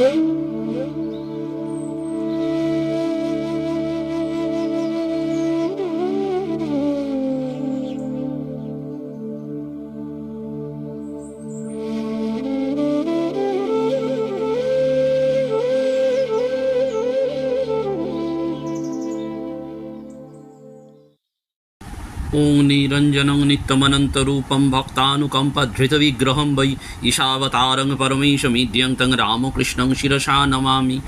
Música निरञ्जनं नित्यमनन्तरूपं भक्तानुकम्पधृतविग्रहं वै ईशावतारं परमेशमीड्यं तं रामकृष्णं शिरसा नमामि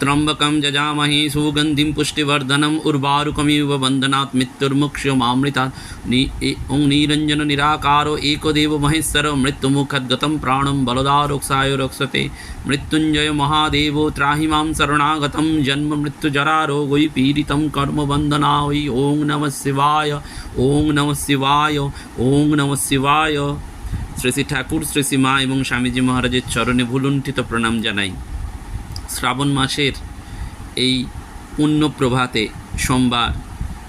त्र्यम्बकं जजामहे सुगन्धिं पुष्टिवर्धनम् उर्वारुकमिव वन्दनात् मृत्युर्मुक्ष्यमामृतात् नि ए- ॐ निरञ्जननिराकारो एकदेव महेश्वर मृत्युमुखद्गतं प्राणं बलदारोक्षाय रक्षते मृत्युञ्जय महादेवो त्राहि मां शरणागतं जन्म मृत्युजरारोगै पीडितं कर्मबन्धना वै ॐ नमः शिवाय ওং নম শিবায় ওং নম শিবায় শ্রী শ্রী ঠাকুর শ্রী শ্রী মা এবং স্বামীজি মহারাজের চরণে ভুলুণ্ঠিত প্রণাম জানাই শ্রাবণ মাসের এই পুণ্য প্রভাতে সোমবার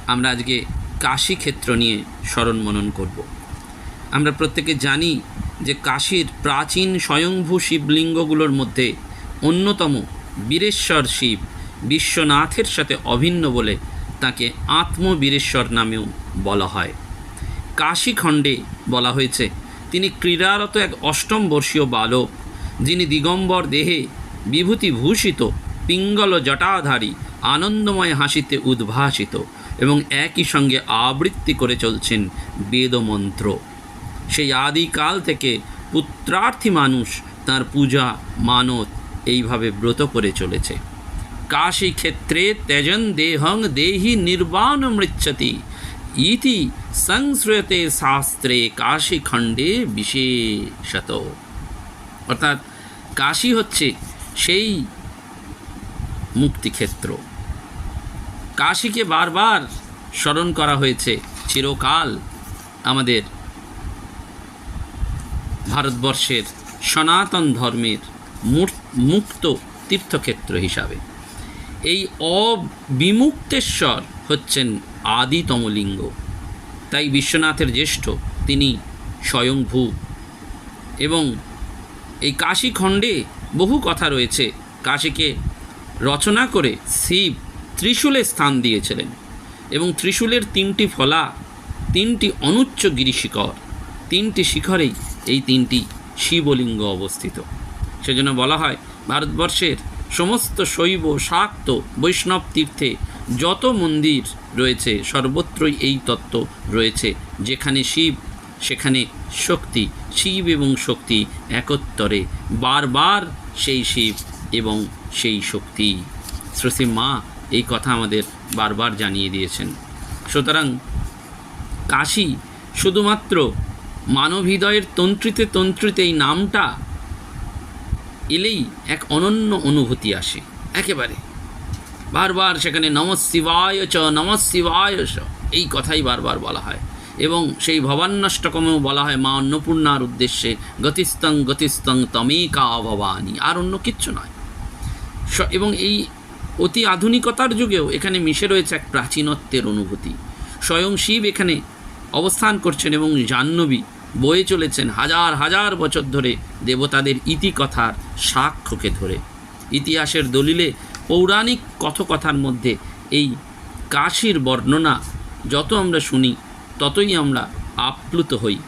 আমরা আজকে কাশী ক্ষেত্র নিয়ে স্মরণ মনন করব। আমরা প্রত্যেকে জানি যে কাশীর প্রাচীন স্বয়ংভূ শিবলিঙ্গগুলোর মধ্যে অন্যতম বীরেশ্বর শিব বিশ্বনাথের সাথে অভিন্ন বলে তাকে আত্মবীরেশ্বর নামেও বলা হয়। কাশীখণ্ডে বলা হয়েছে, তিনি ক্রীড়ারত এক অষ্টম বর্ষীয় বালক, যিনি দিগম্বর দেহে বিভূতিভূষিত, পিঙ্গল জটাধারী, আনন্দময় হাসিতে উদ্ভাসিত এবং একই সঙ্গে আবৃত্তি করে চলছেন বেদমন্ত্র। সেই আদিকাল থেকে পুত্রার্থী মানুষ তার পূজা, মানত এইভাবে ব্রত করে চলেছে। কাশী ক্ষেত্রে ত্যজন দেহং দেহি নির্বাণ মৃচ্ছতি, ইতি সংশ্রয়তে শাস্ত্রে কাশীখণ্ডে বিশেষত। অর্থাৎ কাশী হচ্ছে সেই মুক্তিক্ষেত্র। কাশীকে বারবার স্মরণ করা হয়েছে চিরকাল আমাদের ভারতবর্ষের সনাতন ধর্মের মূর- মুক্ত তীর্থক্ষেত্র হিসাবে। এই অবিমুক্তেশ্বর হচ্ছেন আদিতম লিঙ্গ তাই বিশ্বনাথের জ্যেষ্ঠ, তিনি স্বয়ংভূ এবং এই কাশীখণ্ডে বহু কথা রয়েছে। কাশীকে রচনা করে শিব ত্রিশূলে স্থান দিয়েছিলেন এবং ত্রিশূলের তিনটি ফলা, তিনটি অনুচ্চ গিরিশিখর, তিনটি শিখরেই এই তিনটি শিবলিঙ্গ অবস্থিত। সেজন্য বলা হয়, ভারতবর্ষের সমস্ত শৈব, শাক্ত, বৈষ্ণব তীর্থে যত মন্দির রয়েছে, সর্বত্রই এই তত্ত্ব রয়েছে। যেখানে শিব, সেখানে শক্তি শিব এবং শক্তি একত্তরে বারবার সেই শিব এবং সেই শক্তি। শ্রী মা এই কথা আমাদের বারবার জানিয়ে দিয়েছেন। সুতরাং কাশী শুধুমাত্র মানব হৃদয়ের তন্ত্রিতে তন্ত্রিতে এই নামটা এলেই এক অনন্য অনুভূতি আসে একেবারে। বারবার সেখানে নম শিবায় চ, নম শিবায় চ এই কথাই বারবার বলা হয়। এবং সেই ভবান্নষ্টকমেও বলা হয় মা অন্নপূর্ণার উদ্দেশ্যে গতিস্তং গতিস্তং তমেকা ভবানী, আর অন্য কিচ্ছু নয়। এবং এই অতি আধুনিকতার যুগেও এখানে মিশে রয়েছে এক প্রাচীনত্বের অনুভূতি। স্বয়ং শিব এখানে অবস্থান করছেন এবং জাহ্নবী বয়ে চলেছেন হাজার হাজার বছর ধরে দেবতাদের ইতিকথার সাক্ষ্যকে ধরে। ইতিহাসের দলিলে পৌরাণিক কথকথার মধ্যে এই কাশীর বর্ণনা যত আমরা শুনি ততই আমরা আপ্লুত হই।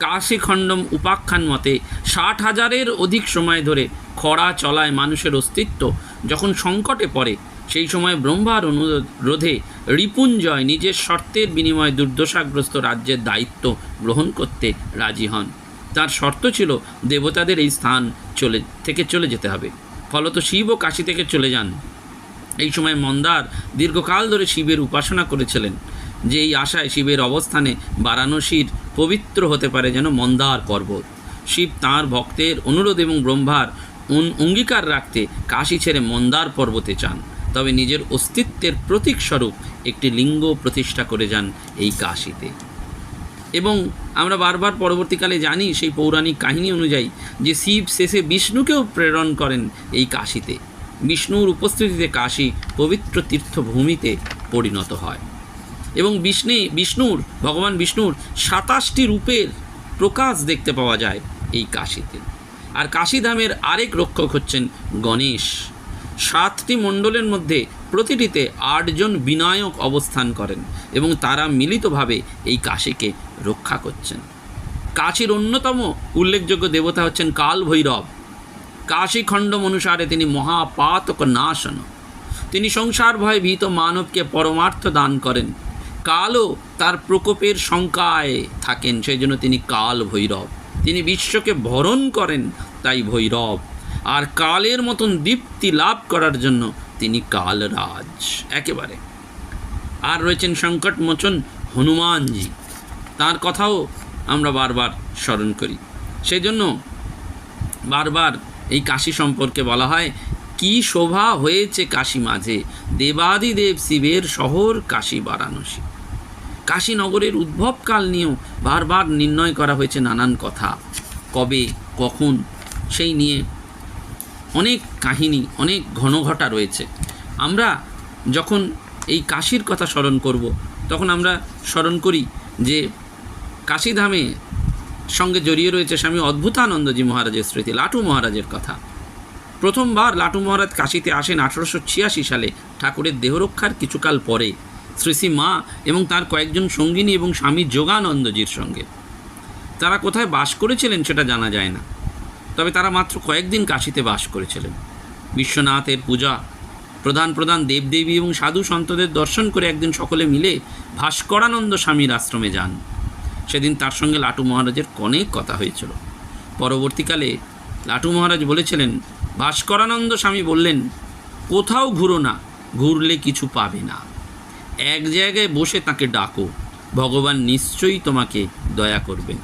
কাশীখণ্ডম উপাখ্যান মতে ষাট হাজারের অধিক সময় ধরে খরা চলায় মানুষের অস্তিত্ব যখন সংকটে পড়ে, সেই সময় ব্রহ্মার অনুরোধে রিপুঞ্জয় নিজের শর্তের বিনিময়ে দুর্দশাগ্রস্ত রাজ্যের দায়িত্ব গ্রহণ করতে রাজি হন। তার শর্ত ছিল দেবতাদের এই স্থান চলে থেকে চলে যেতে হবে। ফলত শিবও কাশী থেকে চলে যান। এই সময় মন্দার দীর্ঘকাল ধরে শিবের উপাসনা করেছিলেন। যে এই আশায় শিবের অবস্থানে বারাণসীর পবিত্র হতে পারে যেন মন্দার পর্বত। শিব তাঁর ভক্তের অনুরোধ এবং ব্রহ্মার অঙ্গীকার রাখতে কাশী ছেড়ে মন্দার পর্বতে চান তবে নিজের অস্তিত্বের প্রতীক স্বরূপ একটি লিঙ্গ প্রতিষ্ঠা করে যান এই কাশীতে। এবং আমরা বারবার পরবর্তীকালে জানি সেই পৌরাণিক কাহিনী অনুযায়ী যে শিব শেষে বিষ্ণুকেও প্রেরণ করেন এই কাশীতে। বিষ্ণুর উপস্থিতিতে কাশী পবিত্র তীর্থভূমিতে পরিণত হয়। এবং বিষ্ণে, বিষ্ণুর, ভগবান বিষ্ণুর সাতাশটি রূপের প্রকাশ দেখতে পাওয়া যায় এই কাশীতে। আর কাশীধামের আরেক রক্ষক হচ্ছেন গণেশ। সাতটি মণ্ডলের মধ্যে প্রতিটিতে আটজন বিনায়ক অবস্থান করেন এবং তারা মিলিতভাবে এই কাশীকে রক্ষা করছেন। কাশীর অন্যতম উল্লেখযোগ্য দেবতা হচ্ছেন কাল ভৈরব কাশীখণ্ড অনুসারে তিনি মহাপাতক নাশন তিনি সংসার ভয়ে ভীত মানবকে পরমার্থ দান করেন। কালও তার প্রকোপের শঙ্কায় থাকেন, সেই জন্য তিনি কাল ভৈরব। তিনি বিশ্বকে ভরণ করেন তাই ভৈরব। আর কালের মতন দীপ্তি লাভ করার জন্য তিনি কালরাজ, একেবারে। আর রয়েছেন সংকটমোচন হনুমানজি। তার কথাও আমরা বারবার স্মরণ করি। সেজন্য বারবার এই কাশী সম্পর্কে বলা হয়, কি শোভা হয়েছে কাশী মাঝে? দেবাদিদেব শিবের শহর কাশী বারাণসী। কাশীনগরের উদ্ভবকাল নিয়েও বারবার নির্ণয় করা হয়েছে নানান কথা। কবে, কখন, সেই নিয়ে অনেক কাহিনী, অনেক ঘনঘটা রয়েছে। আমরা যখন এই কাশীর কথা স্মরণ করব, তখন আমরা স্মরণ করি যে কাশীধামে সঙ্গে জড়িয়ে রয়েছে স্বামী অদ্ভুতানন্দজি মহারাজের স্মৃতি, লাটু মহারাজের কথা। প্রথমবার লাটু মহারাজ কাশীতে আসেন আঠারোশো ছিয়াশি সালে, ঠাকুরের দেহরক্ষার কিছুকাল পরে। শ্রী শ্রী মা এবং তার কয়েকজন সঙ্গিনী এবং স্বামী যোগানন্দজির সঙ্গে। তারা কোথায় বাস করেছিলেন সেটা জানা যায় না। তবে তারা মাত্র কয়েকদিন কাশীতে বাস করেছিলেন। বিশ্বনাথের পূজা, প্রধান প্রধান দেবদেবী এবং সাধু সন্তদের দর্শন করে একদিন সকলে মিলে ভাস্করানন্দ স্বামীর আশ্রমে যান। সেদিন তার সঙ্গে লাটু মহারাজের অনেক কথা হয়েছিল। পরবর্তীকালে লাটু মহারাজ বলেছিলেন, ভাস্করানন্দ স্বামী বললেন, কোথাও ঘুরো না, ঘুরলে কিছু পাবে না এক জায়গায় বসে তাকে ডাকো। ভগবান নিশ্চয়ই তোমাকে দয়া করবেন।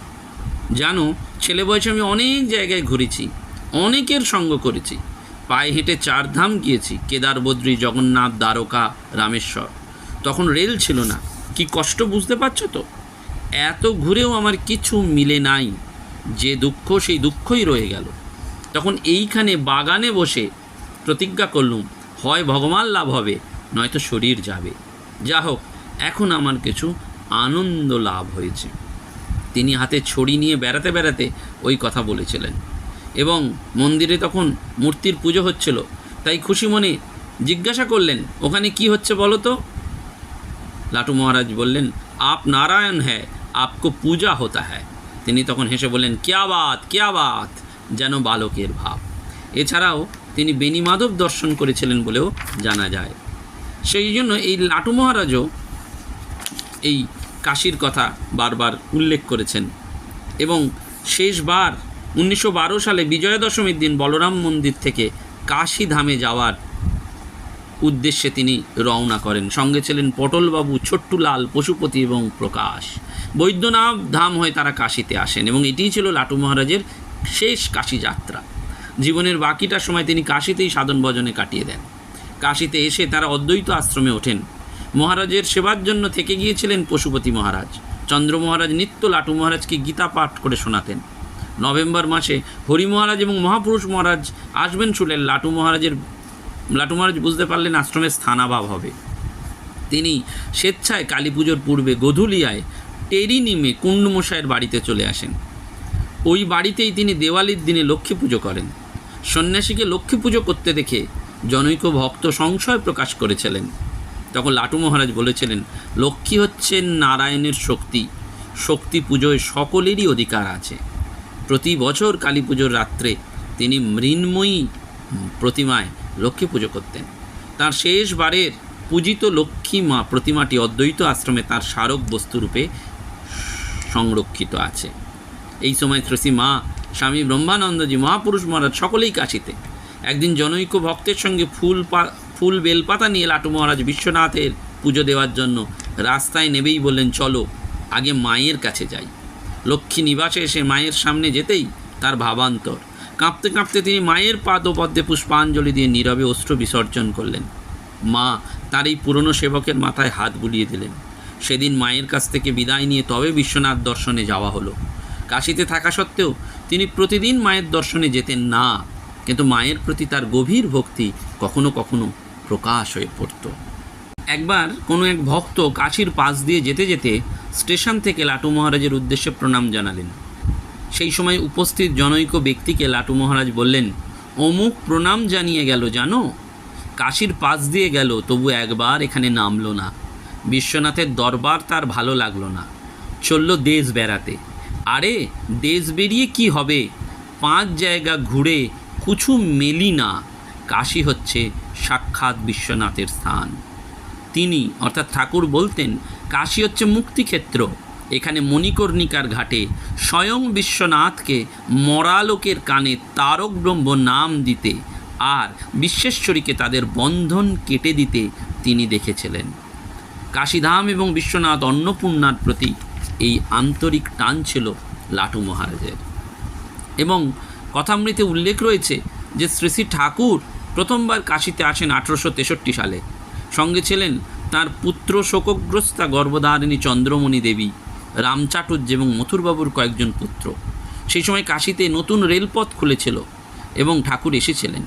জানো, ছেলে বয়সে আমি অনেক জায়গায় ঘুরেছি, অনেকের সঙ্গ করেছি। পায়ে হেঁটে চারধাম গিয়েছি, কেদার, বদ্রী, জগন্নাথ, দ্বারকা, রামেশ্বর। তখন রেল ছিল না। কি কষ্ট বুঝতে পারছ তো? এত ঘুরেও আমার কিছু মিলে নাই। যে দুঃখ, সেই দুঃখই রয়ে গেল। তখন এইখানে বাগানে বসে প্রতিজ্ঞা করলুম, হয় ভগবান, লাভ হবে, নয়তো শরীর যাবে। যা হোক এখন আমার কিছু আনন্দ লাভ হয়েছে। তিনি হাতে ছড়ি নিয়ে বেড়াতে বেড়াতে ওই কথা বলেছিলেন। এবং মন্দিরে তখন মূর্তির পুজো হচ্ছিল, তাই খুশি মনে জিজ্ঞাসা করলেন, ওখানে কি হচ্ছে বলো তো? লাটু মহারাজ বললেন, আপ নারায়ণ হ্যায়, আপকো পূজা হতা হ্যায়। তিনি তখন হেসে বললেন, ক্যা বাত ক্যা বাত, যেন বালকের ভাব। এছাড়াও তিনি বেণীমাধব দর্শন করেছিলেন বলেও জানা যায়। সেই জন্য এই লাটু মহারাজও এই কাশীর কথা বারবার উল্লেখ করেছেন। এবং শেষবার উনিশশো বারো সালে বিজয়া দশমীর দিন বলরাম মন্দির থেকে কাশী ধামে যাওয়ার উদ্দেশ্যে তিনি রওনা করেন। সঙ্গে ছিলেন পটলবাবু, ছোট্টুলাল, পশুপতি এবং প্রকাশ। বৈদ্যনাথ ধাম হয়ে তারা কাশীতে আসেন এবং এটিই ছিল লাটু মহারাজের শেষ কাশী যাত্রা। জীবনের বাকিটা সময় তিনি কাশিতেই সাধন ভজনে কাটিয়ে দেন। কাশীতে এসে তারা অদ্বৈত আশ্রমে ওঠেন। মহারাজের সেবার জন্য থেকে গিয়েছিলেন পশুপতি মহারাজ। চন্দ্র মহারাজ নিত্য লাটু মহারাজকে গীতা পাঠ করে শোনাতেন। নভেম্বর মাসে হরি মহারাজ এবং মহাপুরুষ মহারাজ আসবেন শুনলেন লাটু মহারাজের, লাটু মহারাজ বুঝতে পারলেন আশ্রমের স্থানাভাব হবে। তিনি স্বেচ্ছায় কালী পুজোর পূর্বে গধুলিয়ায় টেরি নিমে কুণ্ডমশাইয়ের বাড়িতে চলে আসেন। ওই বাড়িতেই তিনি দেওয়ালির দিনে লক্ষ্মী পুজো করেন। সন্ন্যাসীকে লক্ষ্মী পুজো করতে দেখে জনৈক ভক্ত সংশয় প্রকাশ করেছিলেন। তখন লাটু মহারাজ বলেছিলেন, লক্ষ্মী হচ্ছেন নারায়ণের শক্তি। শক্তি পুজোয় সকলেরই অধিকার আছে। প্রতি বছর কালী পুজোর রাত্রে তিনি মৃন্ময়ী প্রতিমায় লক্ষ্মী পুজো করতেন। তার শেষবারের পূজিত লক্ষ্মী মা প্রতিমাটি অদ্বৈত আশ্রমে তার স্মারক বস্তুরূপে সংরক্ষিত আছে। এই সময় শ্রী মা, স্বামী ব্রহ্মানন্দজি মহাপুরুষ মহারাজ সকলেই কাশিতে। একদিন জনৈক ভক্তের সঙ্গে ফুল পা ফুল বেলপাতা নিয়ে লাটু মহারাজ বিশ্বনাথের পুজো দেওয়ার জন্য রাস্তায় নেবেই বললেন, চলো, আগে মায়ের কাছে যাই। লক্ষ্মী নিবাসে এসে মায়ের সামনে যেতেই তার ভাবান্তর। কাঁপতে কাঁপতে তিনি মায়ের পাদপদ্মে পুষ্পাঞ্জলি দিয়ে নীরবে অস্ত্র বিসর্জন করলেন। মা তার এই পুরনো সেবকের মাথায় হাত বুলিয়ে দিলেন। সেদিন মায়ের কাছ থেকে বিদায় নিয়ে তবে বিশ্বনাথ দর্শনে যাওয়া হলো। কাশিতে থাকা সত্ত্বেও তিনি প্রতিদিন মায়ের দর্শনে যেতেন না। কিন্তু মায়ের প্রতি তার গভীর ভক্তি কখনো কখনো প্রকাশ হয়ে পড়ত। একবার কোনো এক ভক্ত কাশির পাশ দিয়ে যেতে যেতে স্টেশন থেকে লাটু মহারাজের উদ্দেশ্যে প্রণাম জানালেন। সেই সময় উপস্থিত জনৈক ব্যক্তিকে লাটু মহারাজ বললেন, অমুক প্রণাম জানিয়ে গেল জানো? কাশির পাশ দিয়ে গেল, তবু একবার এখানে নামলো না। বিশ্বনাথের দরবার তার ভালো লাগল না। চলল দেশ বেড়াতে। আরে, দেশ বেরিয়ে কি হবে? পাঁচ জায়গা ঘুরে কিছু মেলি না, কাশী হচ্ছে সাক্ষাৎ বিশ্বনাথের স্থান। তিনি, অর্থাৎ ঠাকুর বলতেন, কাশী হচ্ছে মুক্তিক্ষেত্র। এখানে মণিকর্ণিকার ঘাটে স্বয়ং বিশ্বনাথকে মরালোকের কানে তারক ব্রহ্ম নাম দিতে আর বিশ্বেশ্বরীকে তাদের বন্ধন কেটে দিতে তিনি দেখেছিলেন। কাশীধাম এবং বিশ্বনাথ অন্নপূর্ণার প্রতি এই আন্তরিক টান ছিল লাটু মহারাজের। এবং কথামৃতে উল্লেখ রয়েছে যে শ্রী শ্রী ঠাকুর প্রথমবার কাশীতে আসেন আঠেরোশো তেষট্টি সালে। সঙ্গে ছিলেন তার পুত্র শোকগ্রস্তা গর্ভধারিণী চন্দ্রমণি দেবী রামচাটুর্য এবং মথুরবাবুর কয়েকজন পুত্র। সেই সময় কাশীতে নতুন রেলপথ খুলেছিল এবং ঠাকুর এসেছিলেন।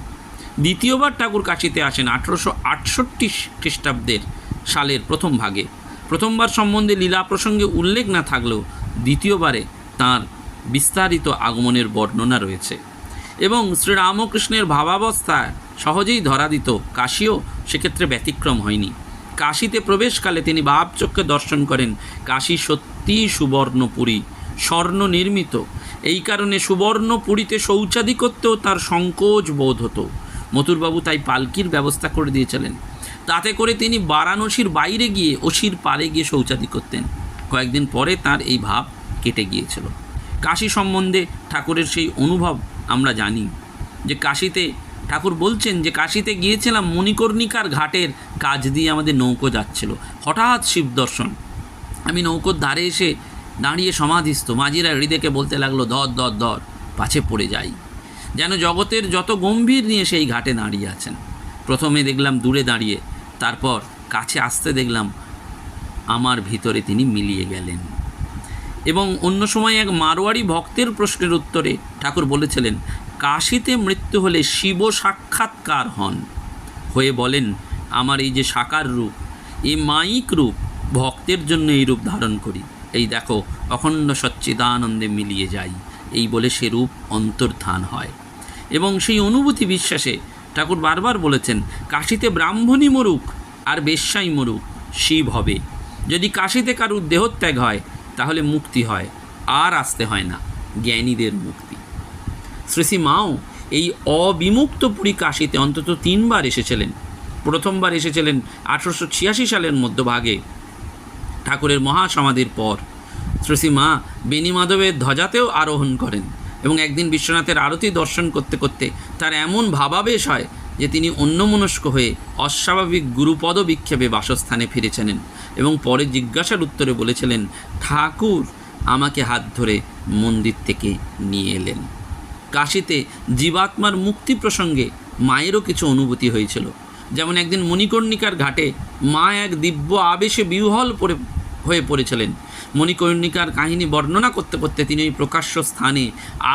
দ্বিতীয়বার ঠাকুর কাশীতে আসেন আঠেরোশো আটষট্টি খ্রিস্টাব্দের সালের প্রথম ভাগে। প্রথমবার সম্বন্ধে লীলা প্রসঙ্গে উল্লেখ না থাকলেও দ্বিতীয়বারে তার বিস্তারিত আগমনের বর্ণনা রয়েছে। এবং শ্রীরামকৃষ্ণের ভাবাবস্থায় সহজেই ধরা দিত কাশীও সেক্ষেত্রে ব্যতিক্রম হয়নি। কাশীতে প্রবেশকালে তিনি ভাবচক্ষে দর্শন করেন। কাশী সত্যিই সুবর্ণপুরী স্বর্ণ নির্মিত এই কারণে সুবর্ণপুরীতে শৌচাদি করতেও তার সংকোচ বোধ হতো। মথুরবাবু তাই পালকির ব্যবস্থা করে দিয়েছিলেন। তাতে করে তিনি বারাণসীর বাইরে গিয়ে অসির পারে গিয়ে শৌচাদি করতেন কয়েকদিন পরে তার এই ভাব কেটে গিয়েছিল। কাশী সম্বন্ধে ঠাকুরের সেই অনুভব আমরা জানি। যে কাশীতে ঠাকুর বলছেন যে কাশীতে গিয়েছিলাম মণিকর্ণিকার ঘাটের কাজ দিয়ে আমাদের নৌকো যাচ্ছিল। হঠাৎ শিব দর্শন। আমি নৌকোর ধারে এসে দাঁড়িয়ে সমাধিস্থ। মাঝিরা হৃদয়কে বলতে লাগল দর দর দর পাছে পড়ে যাই। যেন জগতের যত গম্ভীর নিয়ে সেই ঘাটে দাঁড়িয়ে আছেন। প্রথমে দেখলাম দূরে দাঁড়িয়ে, তারপর কাছে আসতে দেখলাম, আমার ভিতরে তিনি মিলিয়ে গেলেন। এবং অন্য সময় এক মারোয়াড়ি ভক্তের প্রশ্নের উত্তরে ঠাকুর বলেছিলেন, কাশীতে মৃত্যু হলে শিব সাক্ষাৎকার হন। হয়ে বলেন, আমার এই যে সাকার রূপ এই মাইক রূপ, ভক্তের জন্য এই রূপ ধারণ করি। এই দেখো, অখণ্ড সচ্চিদানন্দে মিলিয়ে যাই। এই বলে সে রূপ অন্তর্ধান হয়। এবং সেই অনুভূতি বিশ্বাসে ঠাকুর বারবার বলেছেন, কাশীতে ব্রাহ্মণী মরুক আর বেশ্যাই মরুক, শিব হবে। যদি কাশীতে কারুর দেহত্যাগ হয় তাহলে মুক্তি হয়, আর আসতে হয় না, জ্ঞানীদের মুক্তি। শ্রী মাও এই অবিমুক্ত পুরী কাশীতে অন্তত তিনবার এসেছিলেন। প্রথমবার এসেছিলেন আঠেরোশো ছিয়াশি সালের মধ্যভাগে। ঠাকুরের মহাসমাধির পর শ্রী মা বেণীমাধবের ধ্বজাতেও আরোহণ করেন এবং একদিন বিশ্বনাথের আরতি দর্শন করতে করতে তার এমন ভাবাবেশ হয় যে তিনি অন্যমনস্ক হয়ে অস্বাভাবিক গুরুপদ বিক্ষেপে বাসস্থানে ফিরেছিলেন এবং পরে জিজ্ঞাসার উত্তরে বলেছিলেন, ঠাকুর আমাকে হাত ধরে মন্দির থেকে নিয়ে এলেন। কাশিতে জীবাত্মার মুক্তি প্রসঙ্গে মায়েরও কিছু অনুভূতি হয়েছিল। যেমন একদিন মণিকর্ণিকার ঘাটে মা এক দিব্য আবেশে বিহল পড়ে, হয়ে পড়েছিলেন। মণিকর্ণিকার কাহিনী বর্ণনা করতে করতে তিনি ওই প্রকাশ্য স্থানে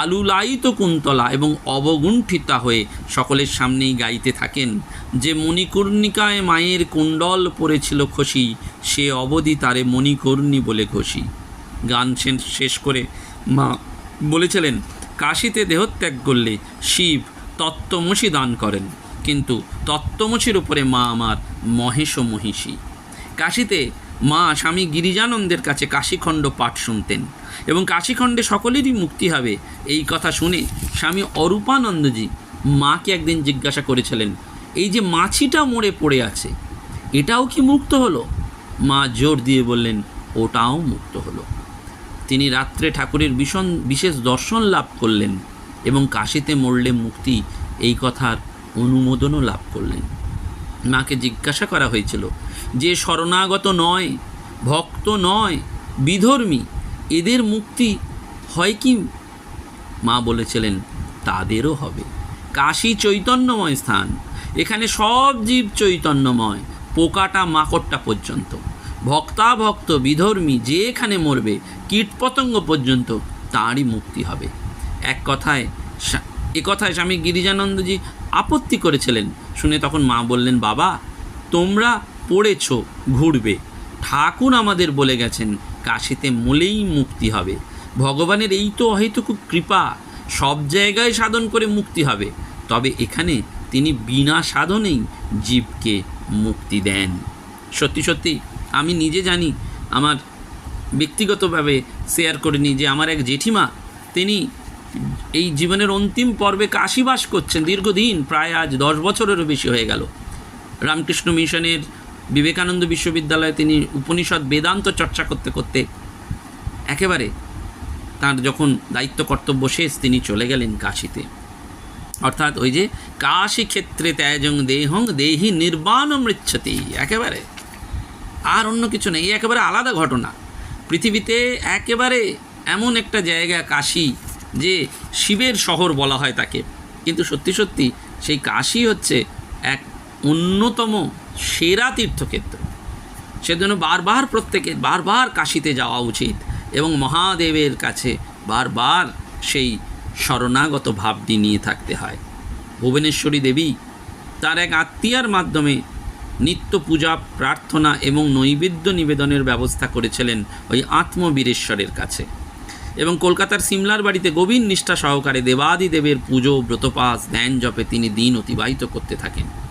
আলুলায়িত কুন্তলা এবং অবগুণ্ঠিতা হয়ে সকলের সামনেই গাইতে থাকেন। যে মণিকর্ণিকায় মায়ের কুণ্ডল পড়েছিল খসি, সে অবধি তারে মণিকর্ণী বলে ঘষি। গান শেষ করে মা বলেছিলেন, কাশীতে দেহত্যাগ করলে শিব তত্ত্বমসি দান করেন, কিন্তু তত্ত্বমসির উপরে মা আমার মহেশ মহিষী কাশীতে মা, স্বামী গিরিজানন্দের কাছে কাশীখণ্ড পাঠ শুনতেন এবং কাশীখণ্ডে সকলেরই মুক্তি হবে। এই কথা শুনে স্বামী অরূপানন্দজি মাকে একদিন জিজ্ঞাসা করেছিলেন, এই যে মাছিটা মরে পড়ে আছে, এটাও কি মুক্ত হলো? মা জোর দিয়ে বললেন, ওটাও মুক্ত হলো। তিনি রাত্রে ঠাকুরের ভীষণ বিশেষ দর্শন লাভ করলেন এবং কাশীতে মরলে মুক্তি এই কথার অনুমোদনও লাভ করলেন। মাকে জিজ্ঞাসা করা হয়েছিল যে শরণাগত নয়, ভক্ত নয়, বিধর্মী, এদের মুক্তি হয় কি? মা বলেছিলেন, তাদেরও হবে। কাশী চৈতন্যময় স্থান। এখানে সব জীব চৈতন্যময়, পোকাটা মাকড়টা পর্যন্ত। ভক্তা ভক্ত বিধর্মী যে এখানে মরবে কীটপতঙ্গ পর্যন্ত তারই মুক্তি হবে। এক কথায় এ কথায় স্বামী গিরিজানন্দজি আপত্তি করেছিলেন। শুনে তখন মা বললেন, বাবা, তোমরা পড়েছ, ঘুরবে। ঠাকুর আমাদের বলে গেছেন, কাশিতে মলেই মুক্তি হবে। ভগবানের এই তো অহেতুক কৃপা, সব জায়গায় সাধন করে মুক্তি হবে। তবে এখানে তিনি বিনা সাধনেই জীবকে মুক্তি দেন। সত্যি সত্যি, আমি নিজে জানি, আমার ব্যক্তিগতভাবে শেয়ার করে নিই যে আমার এক জেঠিমা, তিনি এই জীবনের অন্তিম পর্বে কাশিবাস করছেন। দীর্ঘদিন, প্রায় আজ দশ বছরেরও বেশি হয়ে গেল। রামকৃষ্ণ মিশনের বিবেকানন্দ বিশ্ববিদ্যালয়ে তিনি উপনিষদ বেদান্ত চর্চা করতে করতে একেবারে তার যখন দায়িত্ব কর্তব্য শেষ, তিনি চলে গেলেন কাশিতে। অর্থাৎ ওই যে কাশী ক্ষেত্রে ত্যাজং দেহং দেহি নির্বাণ মৃচ্ছতি, একেবারে। আর অন্য কিছু নেই, একেবারে আলাদা ঘটনা। পৃথিবীতে একেবারে এমন একটা জায়গা কাশী যে শিবের শহর বলা হয় তাকে। কিন্তু সত্যি সত্যি সেই কাশী হচ্ছে এক অন্যতম সেরা তীর্থক্ষেত্র। সেজন্য বারবার প্রত্যেকে, বারবার কাশিতে যাওয়া উচিত এবং মহাদেবের কাছে বারবার সেই শরণাগত ভাবটি নিয়ে থাকতে হয়। ভুবনেশ্বরী দেবী তার এক আত্মীয়ার মাধ্যমে নিত্য পূজা, প্রার্থনা এবং নৈবেদ্য নিবেদনের ব্যবস্থা করেছিলেন ওই আত্মবীরেশ্বরের কাছে এবং কলকাতার সিমলার বাড়িতে গভীর নিষ্ঠা সহকারে দেবাদিদেবের পুজো ব্রতপাস ধ্যান জপে তিনি দিন অতিবাহিত করতে থাকেন।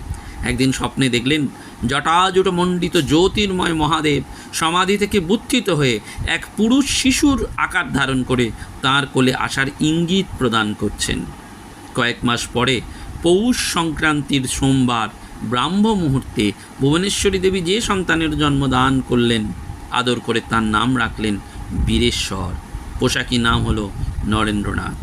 একদিন স্বপ্নে দেখলেন জটাজুট মণ্ডিত জ্যোতির্ময় মহাদেব সমাধি থেকে বুত্থিত হয়ে এক পুরুষ শিশুর আকার ধারণ করে তার কোলে আসার ইঙ্গিত প্রদান করছেন। কয়েক মাস পরে পৌষ সংক্রান্তির সোমবার ব্রাহ্ম মুহূর্তে ভুবনেশ্বরী দেবী যে সন্তানের জন্ম দান করলেন, আদর করে তার নাম রাখলেন বীরেশ্বর। পোশাকি নাম হলো নরেন্দ্রনাথ।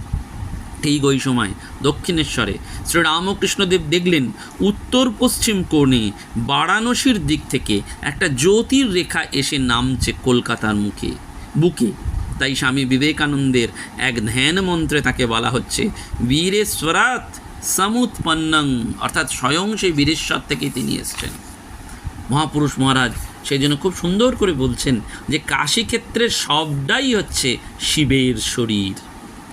ঠিক ওই সময়। দক্ষিণেশ্বরে শ্রীরামকৃষ্ণদেব দেখলেন উত্তর পশ্চিম কোণে বারাণসীর দিক থেকে একটা জ্যোতির রেখা এসে নামছে কলকাতার মুখে, বুকে। তাই স্বামী বিবেকানন্দের এক ধ্যান মন্ত্রে তাকে বলা হচ্ছে বীরেশ্বরাত সমুৎপন্নং। অর্থাৎ স্বয়ং সেই বীরেশ্বর থেকেই তিনি এসছেন। মহাপুরুষ মহারাজ সেই জন্য খুব সুন্দর করে বলছেন যে কাশী ক্ষেত্রের সবটাই হচ্ছে শিবের শরীর।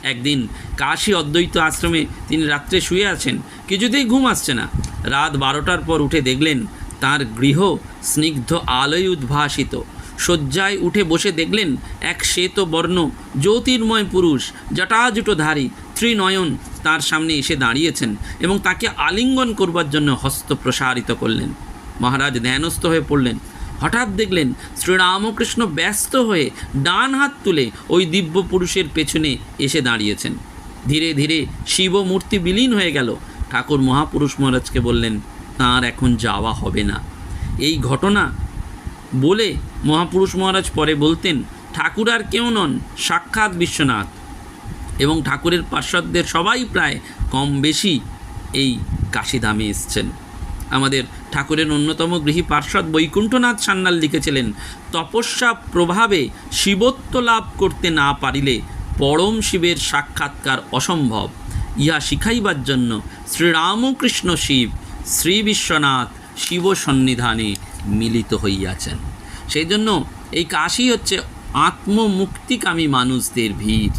একদিন কাশী অদ্বৈত আশ্রমে তিনি রাত্রে শুয়ে আছেন, কিছুতেই ঘুম আসছে না। রাত বারোটার পর উঠে দেখলেন তার গৃহ স্নিগ্ধ আলোয় উদ্ভাসিত। শয্যায় উঠে বসে দেখলেন এক শ্বেত বর্ণ জ্যোতির্ময় পুরুষ, জটাজুটোধারী, ত্রিনয়ন তার সামনে এসে দাঁড়িয়েছেন এবং তাকে আলিঙ্গন করবার জন্য হস্ত প্রসারিত করলেন। মহারাজ ধ্যানস্থ হয়ে পড়লেন। হঠাৎ দেখলেন শ্রীরামকৃষ্ণ ব্যস্ত হয়ে ডান হাত তুলে ওই দিব্য পুরুষের পেছনে এসে দাঁড়িয়েছেন। ধীরে ধীরে শিব মূর্তি বিলীন হয়ে গেল। ঠাকুর মহাপুরুষ মহারাজকে বললেন, তাঁর এখন যাওয়া হবে না। এই ঘটনা বলে মহাপুরুষ মহারাজ পরে বলতেন, ঠাকুর আর কেউ নন, সাক্ষাৎ বিশ্বনাথ। এবং ঠাকুরের পার্শ্বদের সবাই প্রায় কম বেশি এই কাশিধামে এসছেন। আমাদের ঠাকুরের অন্যতম গৃহী পার্শ্বদ বৈকুণ্ঠনাথ সান্যাল লিখেছিলেন, তপস্যা প্রভাবে শিবত্ব লাভ করতে না পারিলে পরম শিবের সাক্ষাৎকার অসম্ভব। ইহা শিখাইবার জন্য শ্রীরামকৃষ্ণ শিব শ্রী বিশ্বনাথ শিব সন্নিধানে মিলিত হইয়াছেন। সেই জন্য এই কাশী হচ্ছে আত্মমুক্তিকামী মানুষদের ভিড়।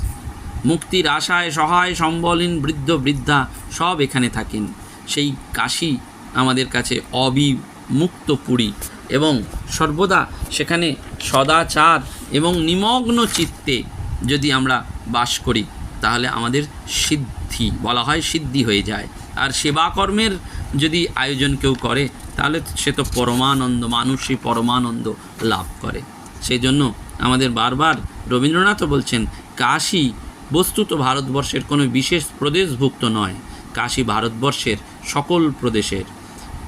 মুক্তির আশায় সহায়, সম্বলীন, বৃদ্ধ, বৃদ্ধা সব এখানে থাকেন। সেই কাশী আমাদের কাছে অবিমুক্ত পুরী এবং সর্বদা সেখানে সদাচার এবং নিমগ্ন চিত্তে যদি আমরা বাস করি, তাহলে আমাদের সিদ্ধি, বলা হয় সিদ্ধি হয়ে যায়। আর সেবাকর্মের যদি আয়োজন কেউ করে, তাহলে সে তো পরমানন্দ, মানুষই পরমানন্দ লাভ করে। সেই জন্য আমাদের বারবার রবীন্দ্রনাথও বলছেন, কাশী বস্তুত ভারতবর্ষের কোনো বিশেষ প্রদেশভুক্ত নয়। কাশী ভারতবর্ষের সকল প্রদেশের।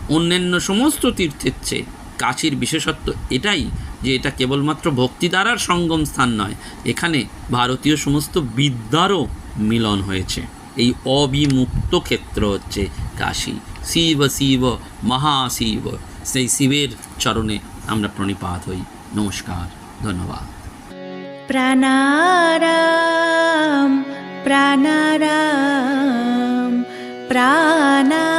অন্যান্য সমস্ত তীর্থের চেয়ে। কাশীর বিশেষত্ব এটাই যে এটা কেবলমাত্র ভক্তিধারার সঙ্গম স্থান নয়, এখানে ভারতীয় সমস্ত বিদ্যারও মিলন হয়েছে। এই অবিমুক্ত ক্ষেত্র হচ্ছে কাশী। শিব শিব, মহাশিব, সেই শিবের চরণে আমরা প্রণিপাত হই। নমস্কার, ধন্যবাদ। প্রাণারাম প্রাণারাম প্রাণারাম।